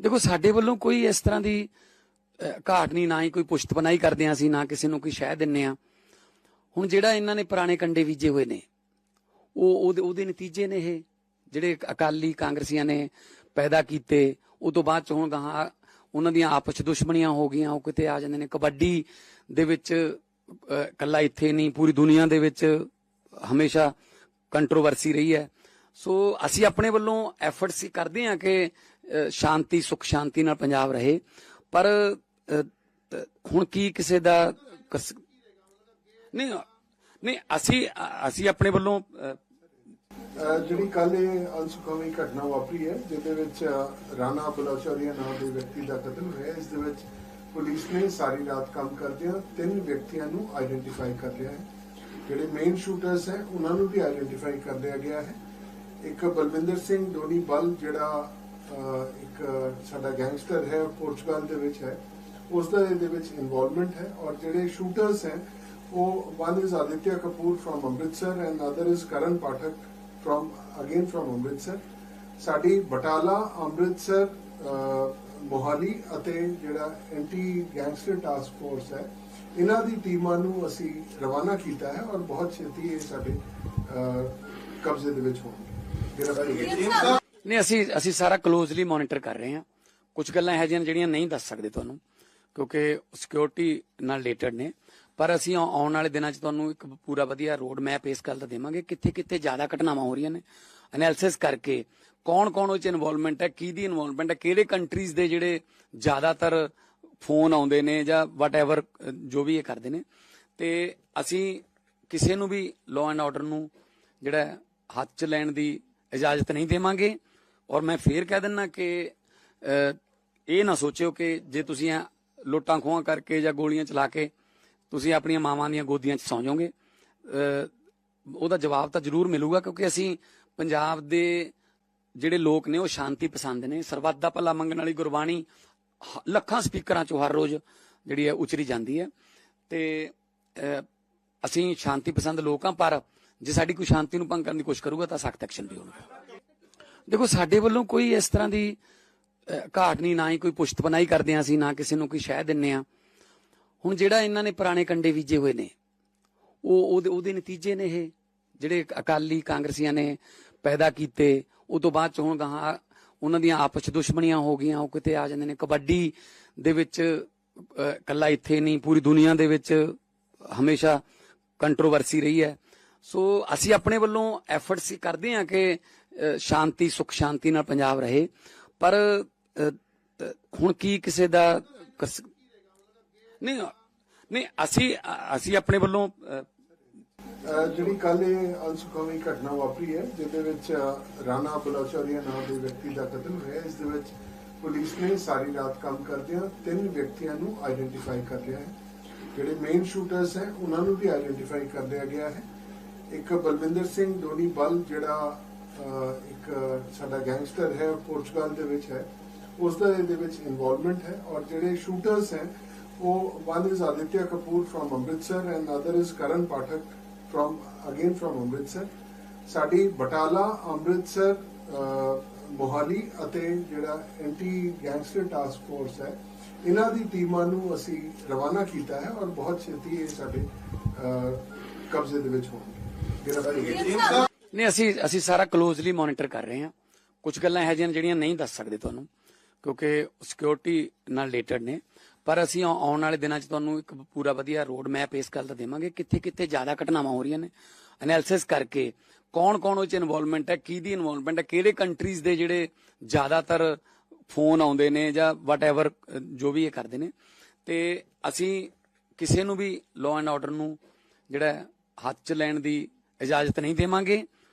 ਦੇਖੋ ਸਾਡੇ ਵੱਲੋਂ ਕੋਈ ਇਸ ਤਰ੍ਹਾਂ ਦੀ ਘਾਟ ਨਹੀਂ ਨਾ ਹੀ ਕੋਈ ਪੁਸ਼ਤਪਨਾਈ ਕਰਦੇ ਹਾਂ ਅਸੀਂ ਨਾ ਕਿਸੇ ਨੂੰ ਕੋਈ ਸ਼ਹਿ ਦਿੰਨੇ ਆ ਹੁਣ ਜਿਹੜਾ ਇਹਨਾਂ ਨੇ ਪੁਰਾਣੇ ਕੰਡੇ ਬੀਜੇ ਹੋਏ ਨੇ ਉਹ ਉਹਦੇ ਉਹਦੇ ਨਤੀਜੇ ਨੇ ਇਹ। ਜਿਹੜੇ ਅਕਾਲੀ ਕਾਂਗਰਸੀਆਂ ਨੇ ਪੈਦਾ ਕੀਤੇ ਉਹ ਤੋਂ ਬਾਅਦ ਚ ਹੁਣ ਗਾਹਾਂ ਉਹਨਾਂ ਦੀਆਂ ਆਪਸ ਦੁਸ਼ਮਣੀਆਂ ਹੋ ਗਈਆਂ ਉਹ ਕਿਤੇ ਆ ਜਾਂਦੇ ਨੇ। ਕਬੱਡੀ ਦੇ ਵਿੱਚ ਅਹ, ਕੱਲਾ ਇੱਥੇ ਨਹੀਂ ਪੂਰੀ ਦੁਨੀਆ ਦੇ ਵਿੱਚ ਹਮੇਸ਼ਾ ਕੰਟਰੋਵਰਸੀ ਰਹੀ ਹੈ। ਸੋ ਅਸੀਂ ਆਪਣੇ ਵੱਲੋਂ ਐਫਰਟਸ ਕਰਦੇ ਹਾਂ ਕਿ ਸ਼ਾਂਤੀ, ਸੁਖ, ਸ਼ਾਂਤੀ ਨਾਲ ਪੰਜਾਬ ਰਹੇ। ਪਰ ਹੁਣ ਕੀ ਕਿਸੇ ਦਾ ਨਹੀਂ ਨਹੀਂ, ਅਸੀਂ ਅਸੀਂ ਆਪਣੇ ਵੱਲੋਂ ਜਿਹੜੀ ਕੱਲ ਇਹ ਅਨਸੁਖਾਵੀ ਘਟਨਾ ਵਾਪਰੀ ਹੈ, ਜਿਹਦੇ ਵਿੱਚ ਰਾਣਾ ਬਲੋਚੌਰੀਆ ਨਾਮ ਦੇ ਵਿਅਕਤੀ ਦਾ ਕਤਲ ਹੋਇਆ ਇਸ ਦੇ ਵਿੱਚ ਪੁਲਿਸ ਨੇ ਸਾਰੀ ਰਾਤ ਕੰਮ ਕਰਦਿਆਂ ਤਿੰਨ ਵਿਅਕਤੀਆਂ ਨੂੰ ਆਈਡੈਂਟੀਫਾਈ ਕਰ ਲਿਆ ਹੈ। ਜਿਹੜੇ ਮੇਨ ਸ਼ੂਟਰਸ ਹੈ, ਉਹਨਾਂ ਨੂੰ ਵੀ ਆਈਡੈਂਟੀਫਾਈ ਕਰ ਲਿਆ ਗਿਆ ਹੈ। ਇੱਕ ਬਲਵਿੰਦਰ ਸਿੰਘ ਡੋਨੀ ਬਲ, ਜਿਹੜਾ ਇੱਕ ਸਾਡਾ ਗੈਂਗਸਟਰ ਹੈ ਪੋਰਚੁਗਲ ਦੇ ਵਿੱਚ ਹੈ। ਉਸ ਦਾ ਇਹਦੇ ਵਿੱਚ ਇਨਵੋਲਵਮੈਂਟ ਹੈ ਔਰ ਜਿਹੜੇ ਸ਼ੂਟਰਸ ਹੈ ਉਹ one is Aditya Kapoor from Amritsar and other is Karan Pathak from again from Amritsar ਸਾਡੀ ਬਟਾਲਾ ਅੰਮ੍ਰਿਤਸਰ ਮੋਹਾਲੀ ਅਤੇ ਜਿਹੜਾ ਐਂਟੀ ਗੈਂਗਸਟਰ ਟਾਸਕ ਫੋਰਸ ਹੈ ਇਹਨਾਂ ਦੀ ਟੀਮਾਂ ਨੂੰ ਅਸੀਂ ਰਵਾਨਾ ਕੀਤਾ ਹੈ ਔਰ ਬਹੁਤ ਛੇਤੀ ਇਹ ਸਾਡੇ ਕਬਜ਼ੇ ਦੇ ਵਿੱਚ ਹੋਣਗੇ। ਗ੍ਰਿਫਤਾਰੀ ਨਹੀਂ, ਅਸੀਂ ਅਸੀਂ ਸਾਰਾ ਕਲੋਜ਼ਲੀ ਮੋਨੀਟਰ ਕਰ ਰਹੇ ਹਾਂ। ਕੁਝ ਗੱਲਾਂ ਇਹੋ ਜਿਹੀਆਂ ਜਿਹੜੀਆਂ ਨਹੀਂ ਦੱਸ ਸਕਦੇ ਤੁਹਾਨੂੰ, ਕਿਉਂਕਿ ਸਿਕਿਉਰਿਟੀ ਨਾਲ ਰਿਲੇਟਡ ਨੇ। ਪਰ ਅਸੀਂ ਆਉਣ ਵਾਲੇ ਦਿਨਾਂ 'ਚ ਤੁਹਾਨੂੰ ਇੱਕ ਪੂਰਾ ਵਧੀਆ ਰੋਡ ਮੈਪ ਇਸ ਗੱਲ ਦਾ ਦੇਵਾਂਗੇ ਕਿੱਥੇ ਕਿੱਥੇ ਜ਼ਿਆਦਾ ਘਟਨਾਵਾਂ ਹੋ ਰਹੀਆਂ ਨੇ। ਐਨਾਲਿਸਿਸ ਕਰਕੇ ਕੌਣ ਕੌਣ ਉਹ 'ਚ ਇਨਵੋਲਵਮੈਂਟ ਹੈ, ਕਿਹਦੀ ਇਨਵੋਲਵਮੈਂਟ ਹੈ, ਕਿਹੜੇ ਕੰਟਰੀਜ਼ ਦੇ ਜਿਹੜੇ ਜ਼ਿਆਦਾਤਰ ਫੋਨ ਆਉਂਦੇ ਨੇ ਜਾਂ ਵਟਐਵਰ ਜੋ ਵੀ ਇਹ ਕਰਦੇ ਨੇ। ਤੇ ਅਸੀਂ ਕਿਸੇ ਨੂੰ ਵੀ ਲਾਅ ਐਂਡ ਆਰਡਰ ਨੂੰ ਜਿਹੜਾ ਹੱਥ 'ਚ ਲੈਣ ਦੀ ਇਜਾਜ਼ਤ ਨਹੀਂ ਦੇਵਾਂਗੇ। ਔਰ ਮੈਂ ਫੇਰ ਕਹਿ ਦਿੰਨਾ ਕਿ ਇਹ ਨਾ ਸੋਚਿਓ ਕਿ ਜੇ ਤੁਸੀਂ ਐਂ ਲੁੱਟਾਂ ਖੋਹਾਂ ਕਰਕੇ ਜਾਂ ਗੋਲੀਆਂ ਚਲਾ ਕੇ ਤੁਸੀਂ ਆਪਣੀਆਂ ਮਾਵਾਂ ਦੀਆਂ ਗੋਦੀਆਂ 'ਚ ਸੌਂ ਜਾਓਗੇ ਉਹਦਾ ਜਵਾਬ ਤਾਂ ਜ਼ਰੂਰ ਮਿਲੂਗਾ ਕਿਉਂਕਿ ਅਸੀਂ ਪੰਜਾਬ ਦੇ ਜਿਹੜੇ ਲੋਕ ਨੇ ਉਹ ਸ਼ਾਂਤੀ ਪਸੰਦ ਨੇ। ਸਰਬੱਤ ਦਾ ਭਲਾ ਮੰਗਣ ਵਾਲੀ ਗੁਰਬਾਣੀ ਹ- ਲੱਖਾਂ ਸਪੀਕਰਾਂ 'ਚੋਂ ਹਰ ਰੋਜ਼ ਜਿਹੜੀ ਹੈ ਉਚਰੀ ਜਾਂਦੀ ਹੈ। ਤੇ ਅਸੀਂ ਸ਼ਾਂਤੀ ਪਸੰਦ ਲੋਕ ਹਾਂ, ਪਰ ਜੇ ਸਾਡੀ ਕੋਈ ਸ਼ਾਂਤੀ ਨੂੰ ਭੰਗ ਕਰਨ ਦੀ ਕੋਸ਼ਿਸ਼ ਕਰੂਗਾ ਤਾਂ ਸਖਤ ਐਕਸ਼ਨ ਵੀ ਹੋਊਗਾ ਦੇਖੋ ਸਾਡੇ ਵੱਲੋਂ ਕੋਈ ਇਸ ਤਰ੍ਹਾਂ ਦੀ ਘਾਟ ਨਹੀਂ ਨਾ ਹੀ ਕੋਈ ਪੁਸ਼ਤਪਨਾਈ ਕਰਦੇ ਹਾਂ ਅਸੀਂ ਨਾ ਕਿਸੇ ਨੂੰ ਕੋਈ ਸ਼ਹਿ ਦਿੰਨੇ ਆ ਹੁਣ ਜਿਹੜਾ ਇਹਨਾਂ ਨੇ ਪੁਰਾਣੇ ਕੰਡੇ ਬੀਜੇ ਹੋਏ ਨੇ ਉਹ ਉਹਦੇ ਉਹਦੇ ਨਤੀਜੇ ਨੇ ਇਹ ਜਿਹੜੇ ਅਕਾਲੀ ਕਾਂਗਰਸੀਆਂ ਨੇ ਪੈਦਾ ਕੀਤੇ ਉਹ ਤੋਂ ਬਾਅਦ ਚ ਹੁਣ ਗਾਹਾਂ ਉਹਨਾਂ ਦੀਆਂ ਆਪਸ 'ਚ ਦੁਸ਼ਮਣੀਆਂ ਹੋ ਗਈਆਂ ਉਹ ਕਿਤੇ ਆ ਜਾਂਦੇ ਨੇ। ਕਬੱਡੀ ਦੇ ਵਿੱਚ ਅਹ, ਕੱਲਾ ਇੱਥੇ ਨਹੀਂ ਪੂਰੀ ਦੁਨੀਆ ਦੇ ਵਿੱਚ ਹਮੇਸ਼ਾ ਕੰਟਰੋਵਰਸੀ ਰਹੀ ਹੈ। ਸੋ ਅਸੀਂ ਆਪਣੇ ਵੱਲੋਂ ਐਫਰਟਸ ਕਰਦੇ ਹਾਂ ਕਿ ਸ਼ਾਂਤੀ, ਸੁਖ, ਸ਼ਾਂਤੀ ਨਾਲ ਪੰਜਾਬ ਰਹੇ। ਪਰ ਹੁਣ ਕੀ ਕਿਸੇ ਦਾ ਕਸ- ਨਹੀਂ ਨਹੀਂ, ਅਸੀਂ ਅਸੀਂ ਆਪਣੇ ਵੱਲੋਂ ਜਿਹੜੀ ਕੱਲ ਇਹ ਅਨਸੁਖਾਵੀ ਘਟਨਾ ਵਾਪਰੀ ਹੈ, ਜਿਹਦੇ ਵਿੱਚ ਰਾਣਾ ਬਲੋਚੌਰੀਆ ਨਾਮ ਦੇ ਵਿਅਕਤੀ ਦਾ ਕਤਲ ਹੋਇਆ ਇਸ ਦੇ ਵਿੱਚ ਪੁਲਿਸ ਨੇ ਸਾਰੀ ਰਾਤ ਕੰਮ ਕਰਦਿਆਂ ਤਿੰਨ ਵਿਅਕਤੀਆਂ ਨੂੰ ਆਈਡੈਂਟੀਫਾਈ ਕਰ ਲਿਆ ਹੈ। ਜਿਹੜੇ ਮੇਨ ਸ਼ੂਟਰਸ ਹੈ, ਉਹਨਾਂ ਨੂੰ ਵੀ ਆਈਡੈਂਟੀਫਾਈ ਕਰ ਲਿਆ ਗਿਆ ਹੈ। ਇੱਕ ਬਲਵਿੰਦਰ ਸਿੰਘ ਡੋਨੀ ਬਲ, ਜਿਹੜਾ ਇੱਕ ਸਾਡਾ ਗੈਂਗਸਟਰ ਹੈ ਪੋਰਚੁਗਲ ਦੇ ਵਿੱਚ ਹੈ। ਉਸ ਦਾ ਇਹਦੇ ਵਿੱਚ ਇਨਵੋਲਵਮੈਂਟ ਹੈ ਔਰ ਜਿਹੜੇ ਸ਼ੂਟਰਸ ਹੈ ਉਹ one is Aditya Kapoor from Amritsar and other is Karan Pathak from again from Amritsar ਸਾਡੀ ਬਟਾਲਾ ਅੰਮ੍ਰਿਤਸਰ ਮੋਹਾਲੀ ਅਤੇ ਜਿਹੜਾ ਐਂਟੀ ਗੈਂਗਸਟਰ ਟਾਸਕ ਫੋਰਸ ਹੈ ਇਹਨਾਂ ਦੀ ਟੀਮਾਂ ਨੂੰ ਅਸੀਂ ਰਵਾਨਾ ਕੀਤਾ ਹੈ ਔਰ ਬਹੁਤ ਛੇਤੀ ਇਹ ਸਾਡੇ ਕਬਜ਼ੇ ਦੇ ਵਿੱਚ ਹੋਣਗੇ। ਗ੍ਰਿਫਤਾਰੀ ਨਹੀਂ, ਅਸੀਂ ਅਸੀਂ ਸਾਰਾ ਕਲੋਜ਼ਲੀ ਮੋਨੀਟਰ ਕਰ ਰਹੇ ਹਾਂ। ਕੁਝ ਗੱਲਾਂ ਇਹੋ ਜਿਹੀਆਂ ਜਿਹੜੀਆਂ ਨਹੀਂ ਦੱਸ ਸਕਦੇ ਤੁਹਾਨੂੰ, ਕਿਉਂਕਿ ਸਿਕਿਉਰਿਟੀ ਨਾਲ ਰਿਲੇਟਡ ਨੇ। ਪਰ ਅਸੀਂ ਆਉਣ ਵਾਲੇ ਦਿਨਾਂ 'ਚ ਤੁਹਾਨੂੰ ਇੱਕ ਪੂਰਾ ਵਧੀਆ ਰੋਡ ਮੈਪ ਇਸ ਗੱਲ ਦਾ ਦੇਵਾਂਗੇ ਕਿੱਥੇ ਕਿੱਥੇ ਜ਼ਿਆਦਾ ਘਟਨਾਵਾਂ ਹੋ ਰਹੀਆਂ ਨੇ। ਐਨਾਲਿਸਿਸ ਕਰਕੇ ਕੌਣ ਕੌਣ ਉਹ 'ਚ ਇਨਵੋਲਵਮੈਂਟ ਹੈ, ਕਿਹਦੀ ਇਨਵੋਲਵਮੈਂਟ ਹੈ, ਕਿਹੜੇ ਕੰਟਰੀਜ਼ ਦੇ ਜਿਹੜੇ ਜ਼ਿਆਦਾਤਰ ਫੋਨ ਆਉਂਦੇ ਨੇ ਜਾਂ ਵਟਐਵਰ ਜੋ ਵੀ ਇਹ ਕਰਦੇ ਨੇ। ਤੇ ਅਸੀਂ ਕਿਸੇ ਨੂੰ ਵੀ ਲਾਅ ਐਂਡ ਆਰਡਰ ਨੂੰ ਜਿਹੜਾ ਹੱਥ 'ਚ ਲੈਣ ਦੀ ਇਜਾਜ਼ਤ ਨਹੀਂ ਦੇਵਾਂਗੇ।